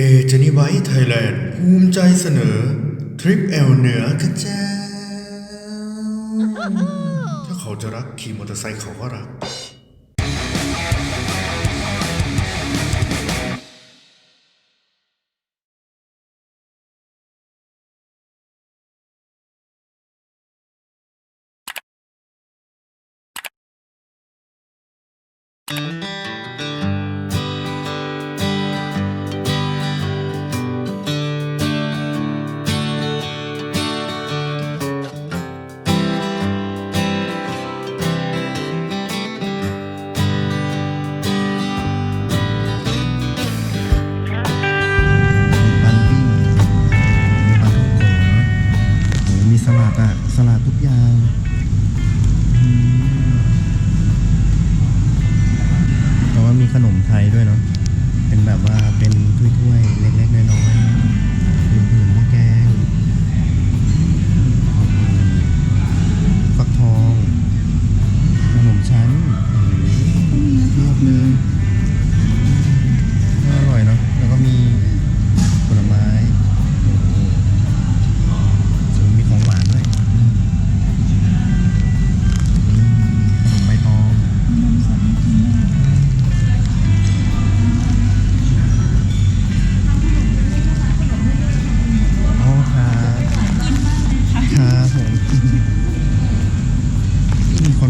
เอเจนิไวท์ไทยแลนด์ภูมิใจเสนอ ทริปแอลเหนือกันจ้าถ้าเขาจะรักขี่มอเตอร์ไซค์เขาก็รัก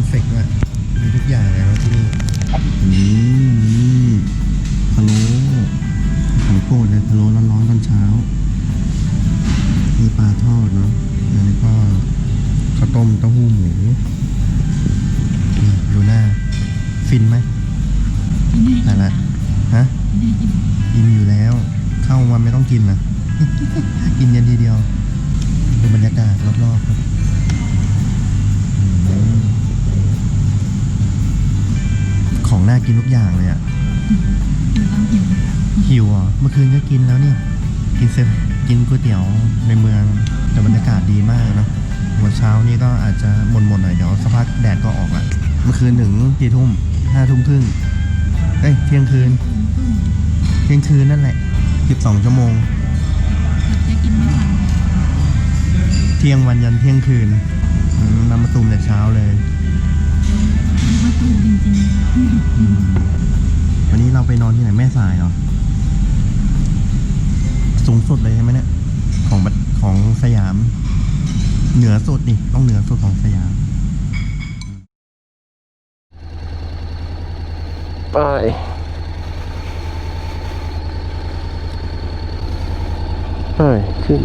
เฟกต์ด้วยมีทุกอย่างเลยนะที่นี่อืมพะโล้ของโปรดเลยพะโล้ร้อนๆตอนเช้ามีปลาทอดเนาะแล้วก็ข้าวต้มเต้าหู้หมูนี่ดูหน้า ฟินไหม กินทุกอย่างเลยอะหิวอะเมื่อคืนก็กินแล้วนี่ กินเซฟกินก๋วยเตี๋ยวในเมือง แต่บรรยากาศดีมากเนอะวันเช้านี่ก็อาจจะหม่นๆหน่อยเดี๋ยวสักพักแดดก็ออกละเมื่อคืนถึงกี่ทุ่มห้าทุ่มครึ่งเอ้ยเที่ยงคืน เที่ยงคืนนั่นแหละสิบสองชั่วโมง เที่ยงวันยันเที่ยงคืนน้ำมาตูมแต่เช้าเลย ไปนอนที่ไหนแม่สายเหรอ สูงสุดเลยใช่ไหมเนี่ย ของบัดของสยาม เหนือสุดนี่ต้องเหนือสุดของสยามไปไปขึ้น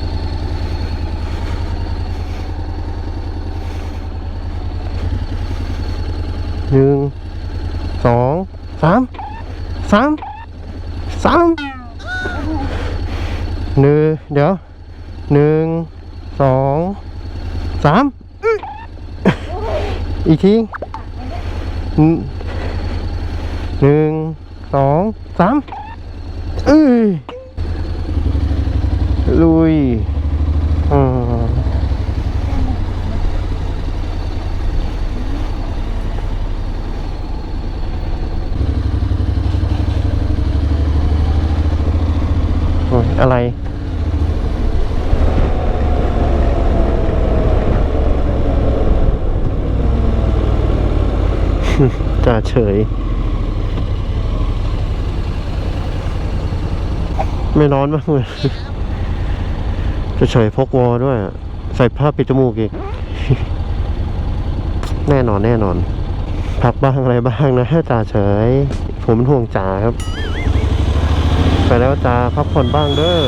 หนึ่งสองสาม สามสามหนึ่งเดี๋ยวหนึ่งสองสามอีกทีหนึ่งหนึ่งสองสามเอ้ยลุยอืมโอะไร จ่าเฉย ไม่ร้อนมากเลยจะเฉยพกวอด้วย ใส่ผ้าปิดจมูกอีก แน่นอนแน่นอนพับบ้างอะไรบ้างนะจ่าเฉย ผมห่วงจ่าครับ ไปแล้วจ่าพักผ่อนบ้างเด้อ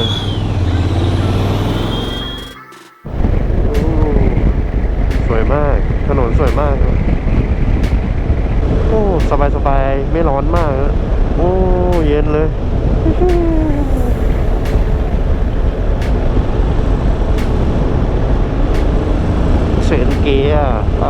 โอ้สวยมาก ถนนสวยมาก โอ้สบายสบายไม่ร้อนมาก โอ้เย็นเลย เสียงเกียร์ไป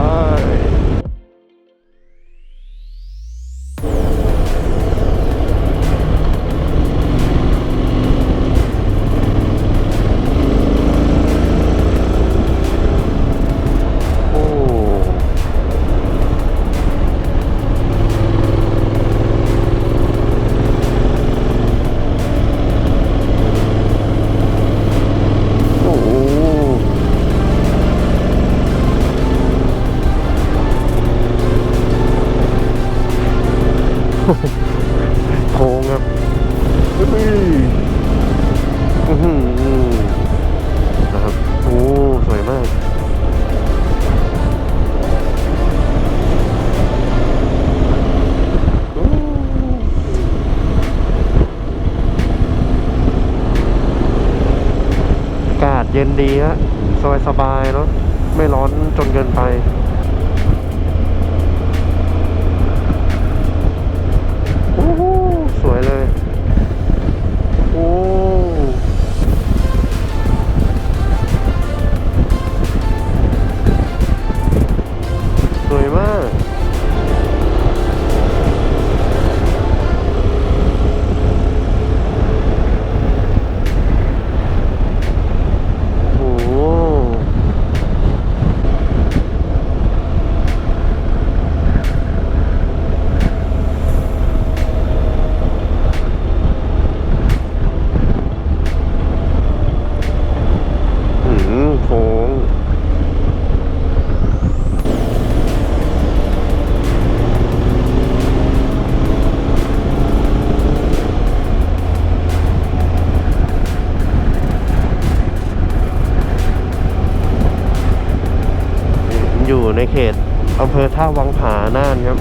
ในเขตอำเภอท่าวังผาน่านครับ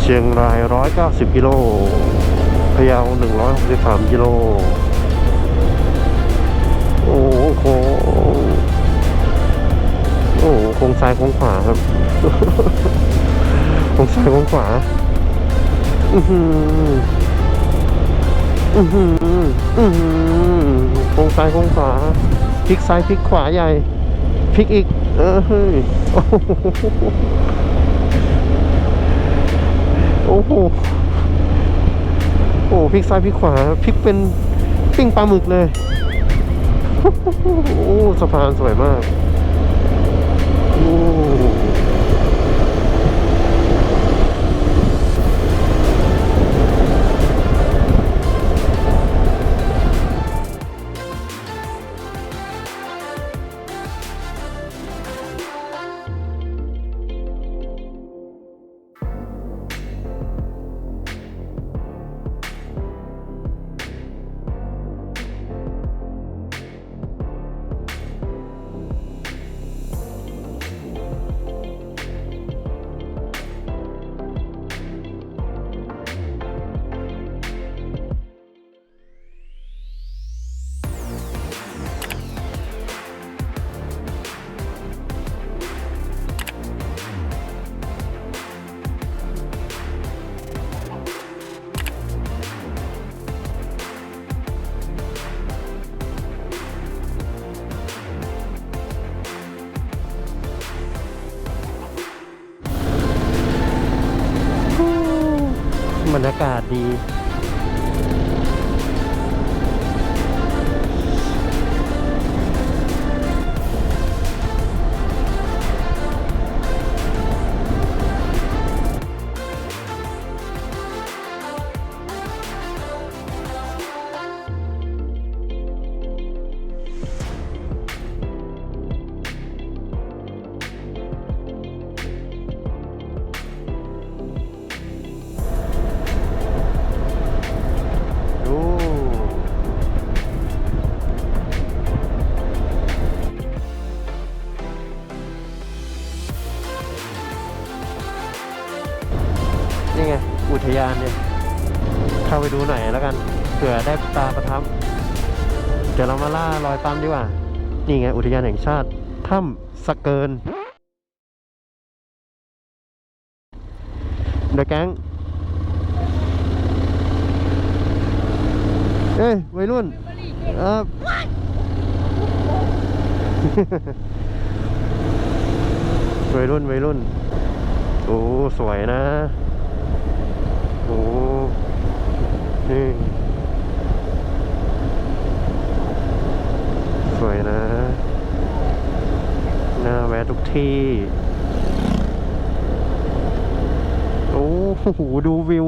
เชียงราย 190 กิโลพะเยา 163 กิโล โอ้โหโค้งโอ้โหโค้งซ้ายคงขวาครับคงซ้ายคงขวา อือหืออือหืออือหือคงซ้ายคงขวาพลิกซ้ายพลิกขวาใหญ่ พลิกอีก เออเฮ้ยโอ้โหโอ้โหโอ้โหพลิกซ้ายพลิกขวาพลิกเป็นปิ้งปลาหมึกเลย โอ้สะพานสวยมากโอ้ รรยากาศดี อุทยานแห่งชาติถ้ำสะเกินเดอะแก๊งเอ้ยวัยรุ่นเออวัยรุ่นวัยรุ่น โอ้ สวยนะ โอ้ นี่ สวยนะ น่าแวะทุกที่ โอ้โห ดูวิว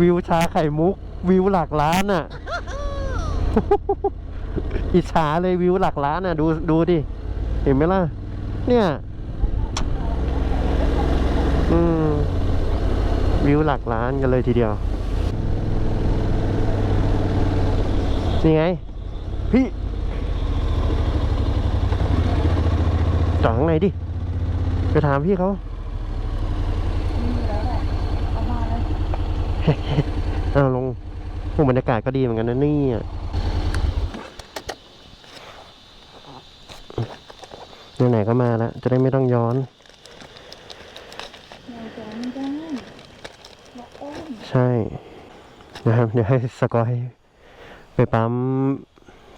วิวชาไข่มุก วิวหลักล้านอะ อิจฉาเลยวิวหลักล้านอะ ดูดูดิ เห็นไหมล่ะ เนี่ย อืม วิวหลักล้านกันเลยทีเดียว นี่ไง พี่ จอดข้างในดิไปถามพี่เขาเอาลงโอ้บรรยากาศก็ดีเหมือนกันนะเนี่ยไหนๆก็มาแล้ว จะได้ไม่ต้องย้อน ใช่นะครับเดี๋ยวให้สกอย ไปปั๊ม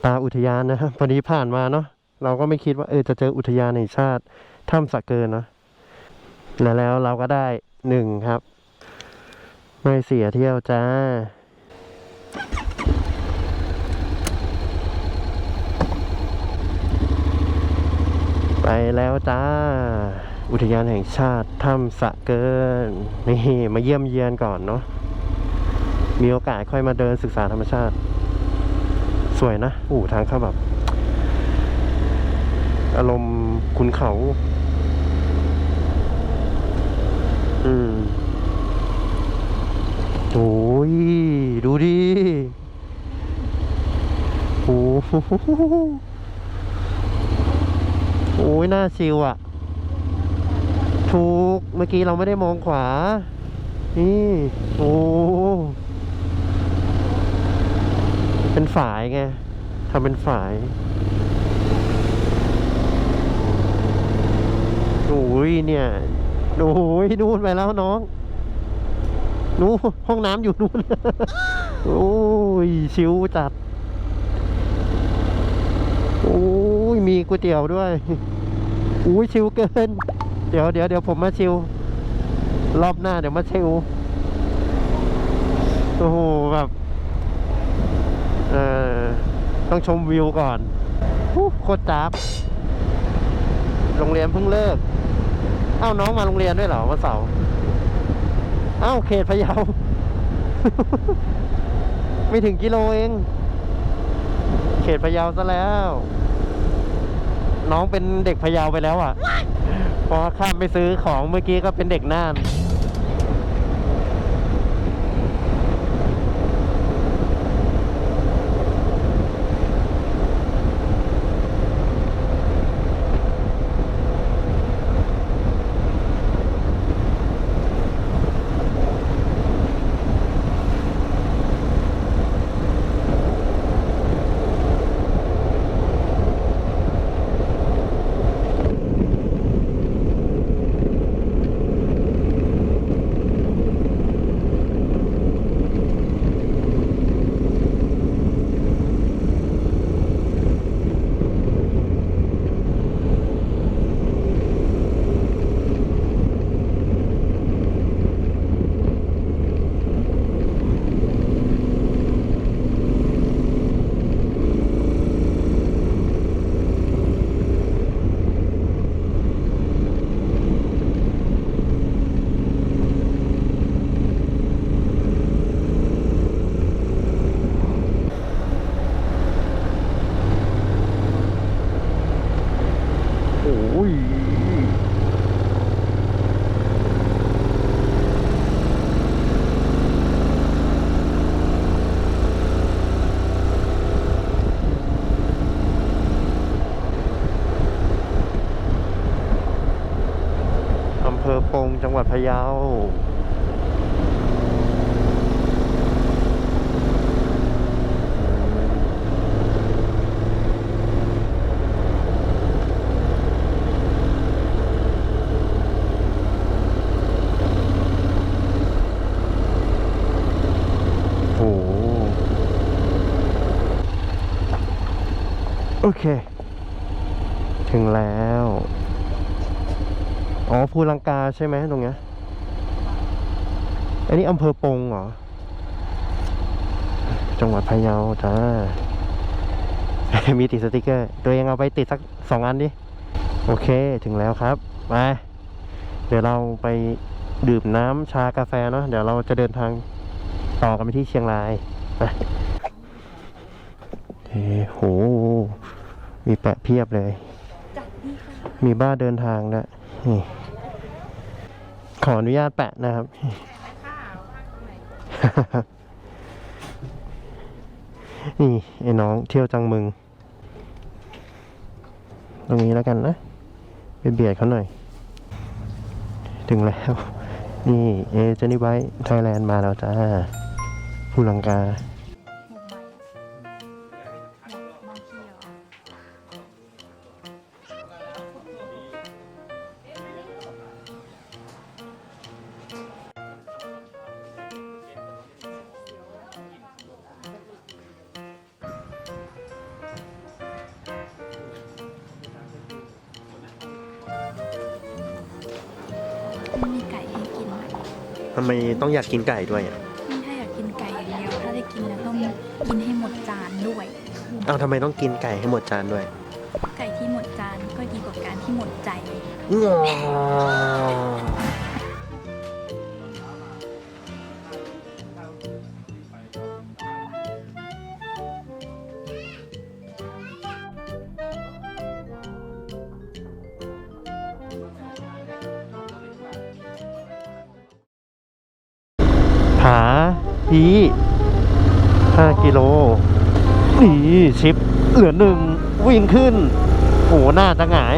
ตาอุทยานนะครับพอดีผ่านมาเนาะ เราก็ไม่คิดว่าเออจะเจออุทยานแห่งชาติถ้ำสะเกินเนาะแล้วแล้วเราก็ได้หนึ่งครับ ไม่เสียเที่ยวจ้าไปแล้วจ้า อุทยานแห่งชาติถ้ำสะเกินนี่มาเยี่ยมเยียนก่อนเนาะมีโอกาสค่อยมาเดินศึกษาธรรมชาติ สวยนะ อู้ทางเข้าแบบ อารมณ์ขุนเขา อืมโอ้ย ดูดิ โอ้โหโอ้ยน่าชิวอะ ถูก เมื่อกี้เราไม่ได้มองขวา นี่ โอ้ เป็นฝายไง ทำเป็นฝาย โอ้ยเนี่ยโอ้ยนู่นไปแล้วน้องนู้นห้องน้ำอยู่นู้นโอ้ย ชิวจัด โอ้ย มีก๋วยเตี๋ยวด้วยโอ้ย ชิวเกิน เดี๋ยวเดี๋ยวเดี๋ยวผมมาชิว รอบหน้าเดี๋ยวมาชิว โอ้โห แบบ เอ่อ ต้องชมวิวก่อนโคตรจับ โรงเรียนเพิ่งเลิก เอ้าน้องมาโรงเรียนด้วยเหรอวันเสาร์เอ้าเขตพะเยา ไม่ถึงกิโลเอง เขตพะเยาซะแล้ว น้องเป็นเด็กพะเยาไปแล้วอะ พอข้ามไปซื้อของเมื่อกี้ก็เป็นเด็กน่าน โอ้ย อำเภอปงจังหวัดพะเยา โอ้โหโอเค ถึงแล้ว อ๋อภูลังกาใช่ไหมตรงเนี้ย อันนี้อำเภอปงเหรอ จังหวัดพะเยาจ้า มีติดสติกเกอร์ ตัวเองเอาไปติดสักสองอันดิ โอเคถึงแล้วครับ มา เดี๋ยวเราไปดื่มน้ำชากาแฟเนาะ เดี๋ยวเราจะเดินทางต่อกันไปที่เชียงรายไปเฮ้โห มีแปะเพียบเลย มีบ้านเดินทางด้วยนี่ขออนุญาตแปะนะครับ นี่ไอ้น้องเที่ยวจังมึง ตรงนี้แล้วกันนะไปเบียดเขาหน่อย ถึงแล้ว นี่เอเจนี่ไบไทยแลนด์มาแล้วจ้าผู้ลังกา ทำไมต้องอยากกินไก่ด้วยอะนี่ถ้าอยากกินไก่อย่างเดียว ถ้าได้กินแล้วต้องกินให้หมดจานด้วย เอาทำไมต้องกินไก่ให้หมดจานด้วยไก่ที่หมดจานก็ดีกว่าการที่หมดใจผ อีห้ากิโลนี่ชิปเหลือหนึ่งวิ่งขึ้นโอ้หน้าจะหงาย